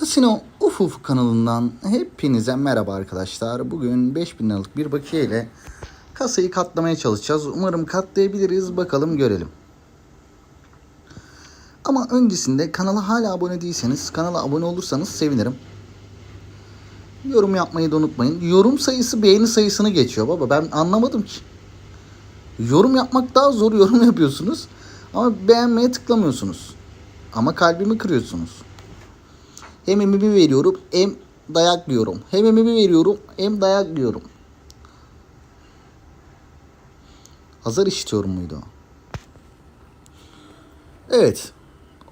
Casino Uf Uf kanalından hepinize merhaba arkadaşlar. Bugün 5000 liralık bir bakiye ile kasayı katlamaya çalışacağız. Umarım katlayabiliriz. Bakalım görelim. Ama öncesinde kanala hala abone değilseniz kanala abone olursanız sevinirim. Yorum yapmayı da unutmayın. Yorum sayısı beğeni sayısını geçiyor baba. Ben anlamadım ki. Yorum yapmak daha zor. Yorum yapıyorsunuz. Ama beğenmeye tıklamıyorsunuz. Ama kalbimi kırıyorsunuz. Hem emimi veriyorum hem dayak yiyorum. Hem emimi veriyorum hem dayak yiyorum. Azar işitiyorum muydu? Evet.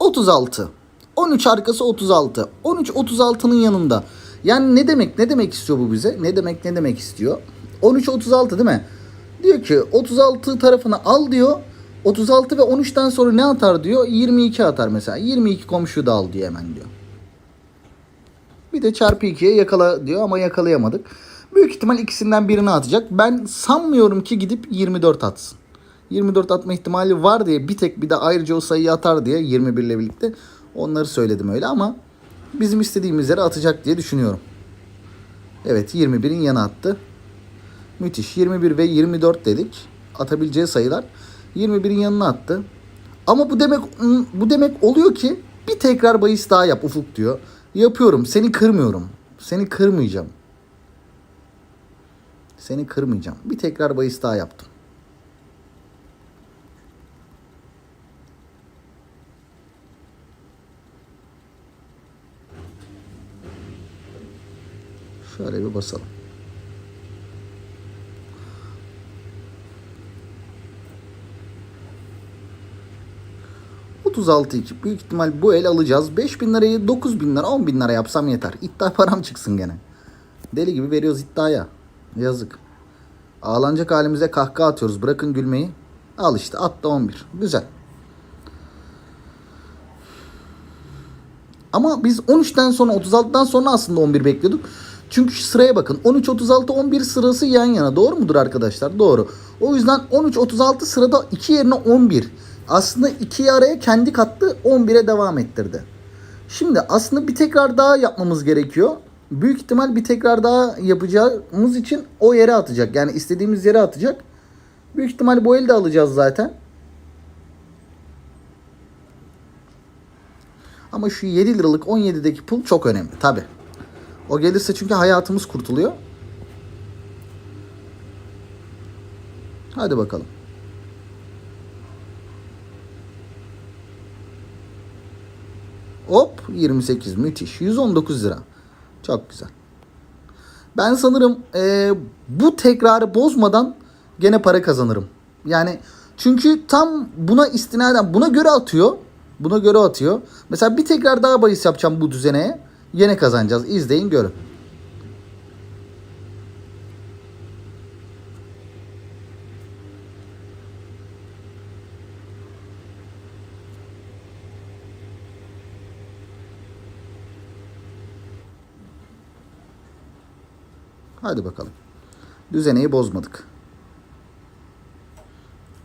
36. 13 arkası 36. 13 36'nın yanında. Yani ne demek ne demek istiyor bu bize? Ne demek ne demek istiyor? 13 36 değil mi? Diyor ki 36 tarafını al diyor. 36 ve 13'ten sonra ne atar diyor? 22 atar mesela. 22 komşuyu da al diyor hemen diyor. Bir de çarpı 2'ye yakala diyor ama yakalayamadık. Büyük ihtimal ikisinden birini atacak. Ben sanmıyorum ki gidip 24 atsın. 24 atma ihtimali var diye bir tek bir de ayrıca o sayıyı atar diye 21 ile birlikte onları söyledim öyle ama bizim istediğimiz yere atacak diye düşünüyorum. Evet 21'in yana attı. Müthiş. 21 ve 24 dedik. Atabileceği sayılar. 21'in yanına attı. Ama bu demek bu demek oluyor ki bir tekrar bahis daha yap Ufuk diyor. Yapıyorum. Seni kırmıyorum. Seni kırmayacağım. Seni kırmayacağım. Bir tekrar bahis daha yaptım. Şöyle bir basalım. ...36 2. Büyük ihtimal bu el alacağız. 5000 lirayı 9000 lira 10 bin lira yapsam yeter. İddia param çıksın gene. Deli gibi veriyoruz iddiaya. Yazık. Ağlanacak halimize kahkaha atıyoruz. Bırakın gülmeyi. Al işte at da 11. Güzel. Ama biz 13'ten sonra 36'dan sonra aslında 11 bekliyorduk. Çünkü sıraya bakın. 13 36 11 sırası yan yana. Doğru mudur arkadaşlar? Doğru. O yüzden 13 36 sırada 2 yerine 11. Aslında 2'yi araya kendi kattı 11'e devam ettirdi. Şimdi aslında bir tekrar daha yapmamız gerekiyor. Büyük ihtimal bir tekrar daha yapacağımız için o yere atacak. Yani istediğimiz yere atacak. Büyük ihtimal bu eli de alacağız zaten. Ama şu 7 liralık 17'deki pul çok önemli tabi. O gelirse çünkü hayatımız kurtuluyor. Hadi bakalım. 28 müthiş. 119 lira. Çok güzel. Ben sanırım e, bu tekrarı bozmadan gene para kazanırım. Yani çünkü tam buna istinaden buna göre atıyor. Buna göre atıyor. Mesela bir tekrar daha bahis yapacağım bu düzeneye. Yine kazanacağız. İzleyin görün. Hadi bakalım. Düzeneyi bozmadık.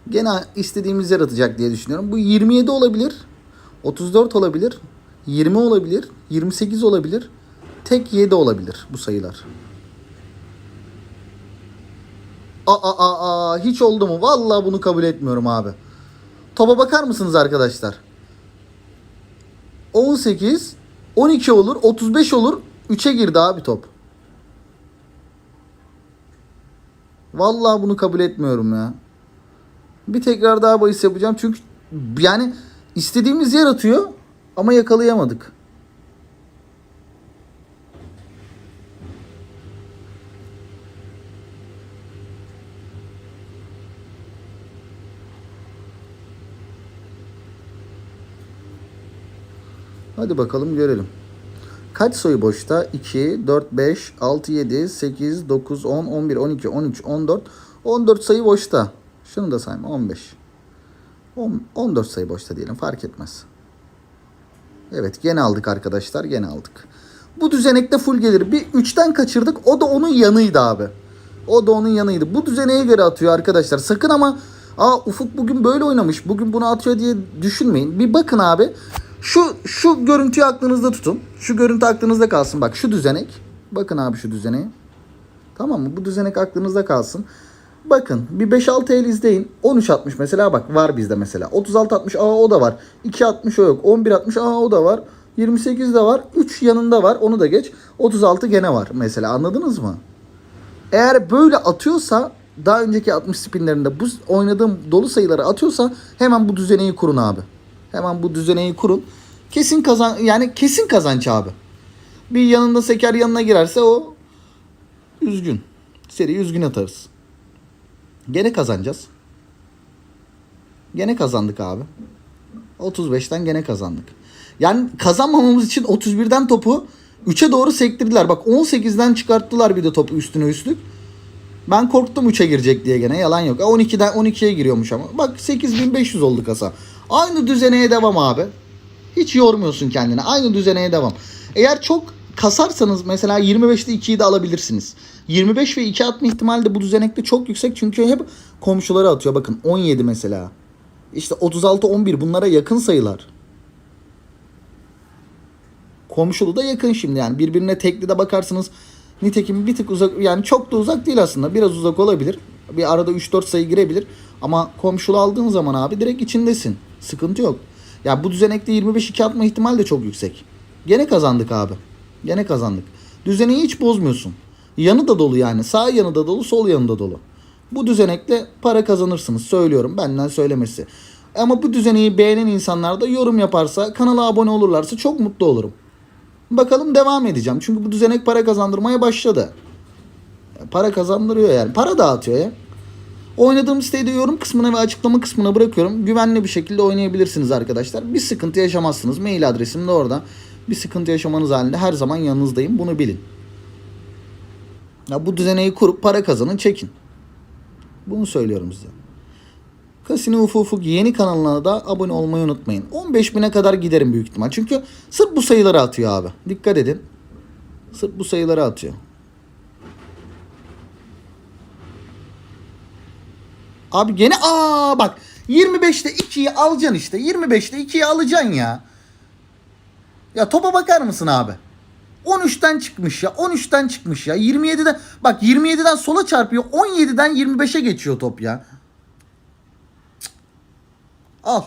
Gene istediğimiz yer atacak diye düşünüyorum. Bu 27 olabilir. 34 olabilir. 20 olabilir. 28 olabilir. Tek 7 olabilir bu sayılar. Aa, aa, aa, hiç oldu mu? Vallahi bunu kabul etmiyorum abi. Topa bakar mısınız arkadaşlar? 18, 12 olur, 35 olur. 3'e girdi abi top. Vallahi bunu kabul etmiyorum ya. Bir tekrar daha bahis yapacağım. Çünkü yani istediğimiz yer atıyor ama yakalayamadık. Hadi bakalım görelim. Kaç sayı boşta? 2, 4, 5, 6, 7, 8, 9, 10, 11, 12, 13, 14. 14 sayı boşta. Şunu da sayma 15. 10, 14 sayı boşta diyelim fark etmez. Evet gene aldık arkadaşlar gene aldık. Bu düzenekte full gelir. Bir 3'ten kaçırdık o da onun yanıydı abi. O da onun yanıydı. Bu düzeneye göre atıyor arkadaşlar. Sakın ama Aa Ufuk bugün böyle oynamış. Bugün bunu atıyor diye düşünmeyin. Bir bakın abi. Şu şu görüntüyü aklınızda tutun. Şu görüntü aklınızda kalsın. Bak şu düzenek. Bakın abi şu düzeneği. Tamam mı? Bu düzenek aklınızda kalsın. Bakın bir 5-6 el izleyin. 13.60 mesela bak var bizde mesela. 36.60 aa o da var. 2.60 o yok. 11.60 aa o da var. 28 de var. 3 yanında var. Onu da geç. 36 gene var mesela. Anladınız mı? Eğer böyle atıyorsa daha önceki 60 spinlerinde bu oynadığım dolu sayıları atıyorsa hemen bu düzeneyi kurun abi. Hemen bu düzeneyi kurun. Kesin kazan yani kesin kazanç abi. Bir yanında seker yanına girerse o üzgün. Seri üzgün atarız. Gene kazanacağız. Gene kazandık abi. 35'ten gene kazandık. Yani kazanmamamız için 31'den topu 3'e doğru sektirdiler. Bak 18'den çıkarttılar bir de topu üstüne üstlük. Ben korktum 3'e girecek diye gene yalan yok. 12'den 12'ye giriyormuş ama. Bak 8500 oldu kasa. Aynı düzeneye devam abi. Hiç yormuyorsun kendini. Aynı düzeneye devam. Eğer çok kasarsanız mesela 25'te 2'yi de alabilirsiniz. 25 ve 2 atma ihtimali de bu düzenekte çok yüksek. Çünkü hep komşuları atıyor. Bakın 17 mesela. İşte 36 11 bunlara yakın sayılar. Komşulu da yakın şimdi yani birbirine tekli de bakarsınız. Nitekim bir tık uzak yani çok da uzak değil aslında. Biraz uzak olabilir. Bir arada 3-4 sayı girebilir. Ama komşulu aldığın zaman abi direkt içindesin. Sıkıntı yok. Ya bu düzenekte 25-2 atma ihtimal de çok yüksek. Gene kazandık abi. Gene kazandık. Düzeneyi hiç bozmuyorsun. Yanı da dolu yani. Sağ yanı da dolu, sol yanı da dolu. Bu düzenekle para kazanırsınız. Söylüyorum benden söylemesi. Ama bu düzeneyi beğenen insanlar da yorum yaparsa, kanala abone olurlarsa çok mutlu olurum. Bakalım devam edeceğim. Çünkü bu düzenek para kazandırmaya başladı. Para kazandırıyor yani. Para dağıtıyor ya. Oynadığım siteyi yorum kısmına ve açıklama kısmına bırakıyorum. Güvenli bir şekilde oynayabilirsiniz arkadaşlar. Bir sıkıntı yaşamazsınız. Mail adresim de orada. Bir sıkıntı yaşamanız halinde her zaman yanınızdayım. Bunu bilin. Ya bu düzeneyi kurup para kazanın çekin. Bunu söylüyorum size. Kasino Ufuk Ufuk yeni kanalına da abone olmayı unutmayın. 15 bine kadar giderim büyük ihtimal. Çünkü sırf bu sayıları atıyor abi. Dikkat edin. Sırf bu sayıları atıyor. Abi gene aa bak 25'te 2'yi alacaksın işte. 25'te 2'yi alacaksın ya. Ya topa bakar mısın abi? 13'ten çıkmış ya. 13'ten çıkmış ya. 27'den bak 27'den sola çarpıyor. 17'den 25'e geçiyor top ya. Cık. Al.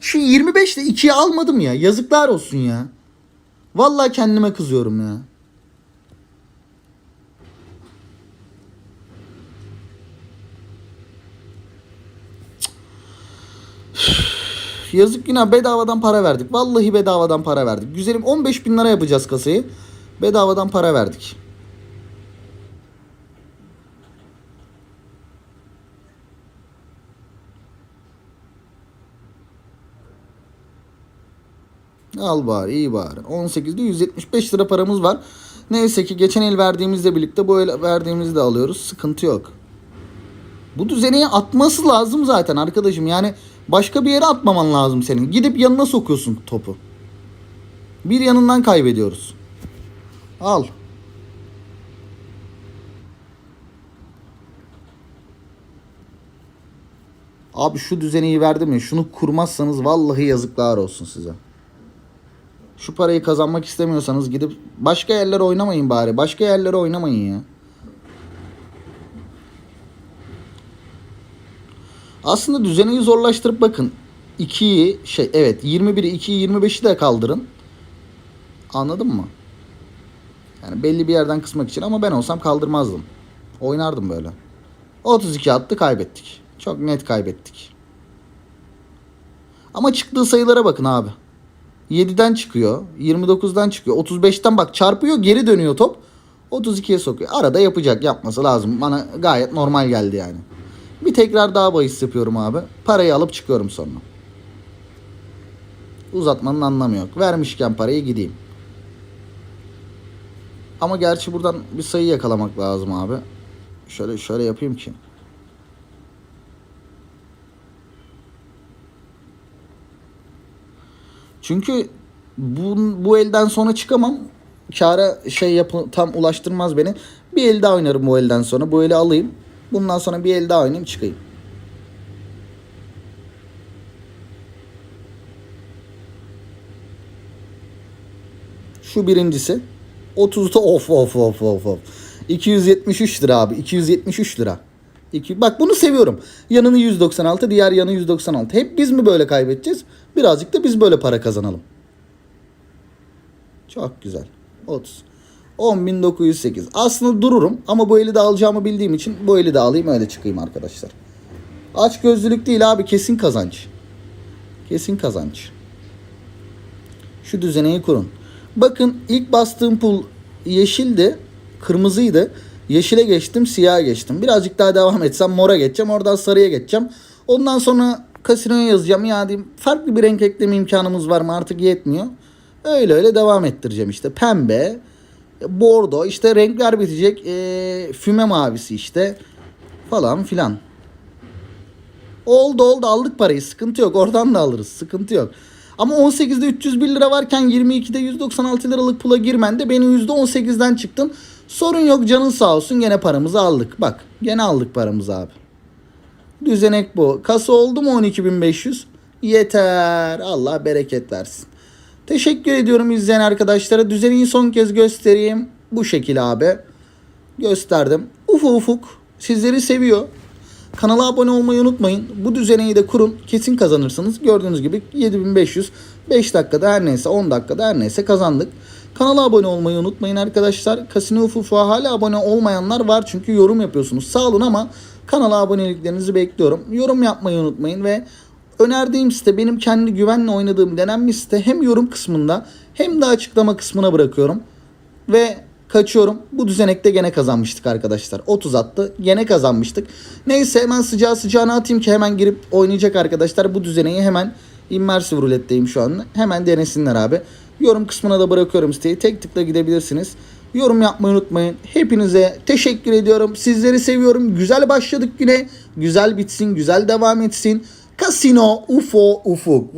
Şu 25'te 2'yi almadım ya. Yazıklar olsun ya. Vallahi kendime kızıyorum ya. Yazık günah bedavadan para verdik. Vallahi bedavadan para verdik. Güzelim 15 bin lira yapacağız kasayı. Bedavadan para verdik. Al bari iyi bari. 18'de 175 lira paramız var. Neyse ki geçen el verdiğimizle birlikte bu el verdiğimizi de alıyoruz. Sıkıntı yok. Bu düzeneyi atması lazım zaten arkadaşım. Yani başka bir yere atmaman lazım senin. Gidip yanına sokuyorsun topu. Bir yanından kaybediyoruz. Al. Abi şu düzeneyi verdim ya şunu kurmazsanız vallahi yazıklar olsun size. Şu parayı kazanmak istemiyorsanız gidip başka yerlere oynamayın bari. Başka yerlere oynamayın ya. Aslında düzeneyi zorlaştırıp bakın. 2'yi şey evet 21'i 2'yi 25'i de kaldırın. Anladın mı? Yani belli bir yerden kısmak için ama ben olsam kaldırmazdım. Oynardım böyle. 32 attı kaybettik. Çok net kaybettik. Ama çıktığı sayılara bakın abi. 7'den çıkıyor. 29'dan çıkıyor. 35'ten bak çarpıyor geri dönüyor top. 32'ye sokuyor. Arada yapacak yapması lazım. Bana gayet normal geldi yani. Bir tekrar daha bahis yapıyorum abi. Parayı alıp çıkıyorum sonra. Uzatmanın anlamı yok. Vermişken parayı gideyim. Ama gerçi buradan bir sayı yakalamak lazım abi. Şöyle şöyle yapayım ki. Çünkü bu, bu elden sonra çıkamam. Kâra şey yapı, tam ulaştırmaz beni. Bir el daha oynarım bu elden sonra. Bu eli alayım. Bundan sonra bir el daha oynayayım çıkayım. Şu birincisi. 30'da of of of of of. 273 lira abi. 273 lira. İki, bak bunu seviyorum. Yanını 196, diğer yanı 196. Hep biz mi böyle kaybedeceğiz? Birazcık da biz böyle para kazanalım. Çok güzel. 30. 10.908. Aslında dururum ama bu eli de alacağımı bildiğim için bu eli de alayım öyle çıkayım arkadaşlar. Aç gözlülük değil abi kesin kazanç. Kesin kazanç. Şu düzeneyi kurun. Bakın ilk bastığım pul yeşildi, kırmızıydı. Yeşile geçtim, siyaha geçtim. Birazcık daha devam etsem mora geçeceğim. Oradan sarıya geçeceğim. Ondan sonra kasinoya yazacağım. Ya diyeyim, farklı bir renk ekleme imkanımız var mı artık yetmiyor. Öyle öyle devam ettireceğim işte. Pembe, bordo işte renkler bitecek. Ee, füme mavisi işte falan filan. Oldu oldu aldık parayı sıkıntı yok oradan da alırız sıkıntı yok. Ama 18'de 301 lira varken 22'de 196 liralık pula girmen de beni %18'den çıktın. Sorun yok canın sağ olsun gene paramızı aldık. Bak gene aldık paramızı abi. Düzenek bu. Kasa oldu mu 12.500? Yeter. Allah bereket versin. Teşekkür ediyorum izleyen arkadaşlara. Düzeneyi son kez göstereyim. Bu şekil abi. Gösterdim. Ufuk ufuk. Sizleri seviyor. Kanala abone olmayı unutmayın. Bu düzeneyi de kurun. Kesin kazanırsınız. Gördüğünüz gibi 7500. 5 dakikada her neyse 10 dakikada her neyse kazandık. Kanala abone olmayı unutmayın arkadaşlar. Kasino Ufufu'a hala abone olmayanlar var çünkü yorum yapıyorsunuz. Sağ olun ama kanala aboneliklerinizi bekliyorum. Yorum yapmayı unutmayın ve önerdiğim site benim kendi güvenle oynadığım denenmiş site hem yorum kısmında hem de açıklama kısmına bırakıyorum. Ve kaçıyorum. Bu düzenekte gene kazanmıştık arkadaşlar. 30 attı. Gene kazanmıştık. Neyse hemen sıcağı sıcağına atayım ki hemen girip oynayacak arkadaşlar. Bu düzeneyi hemen immersive ruletteyim şu an. Hemen denesinler abi. Yorum kısmına da bırakıyorum siteyi. Tek tıkla gidebilirsiniz. Yorum yapmayı unutmayın. Hepinize teşekkür ediyorum. Sizleri seviyorum. Güzel başladık güne. Güzel bitsin. Güzel devam etsin. Kasino UFO Ufuk.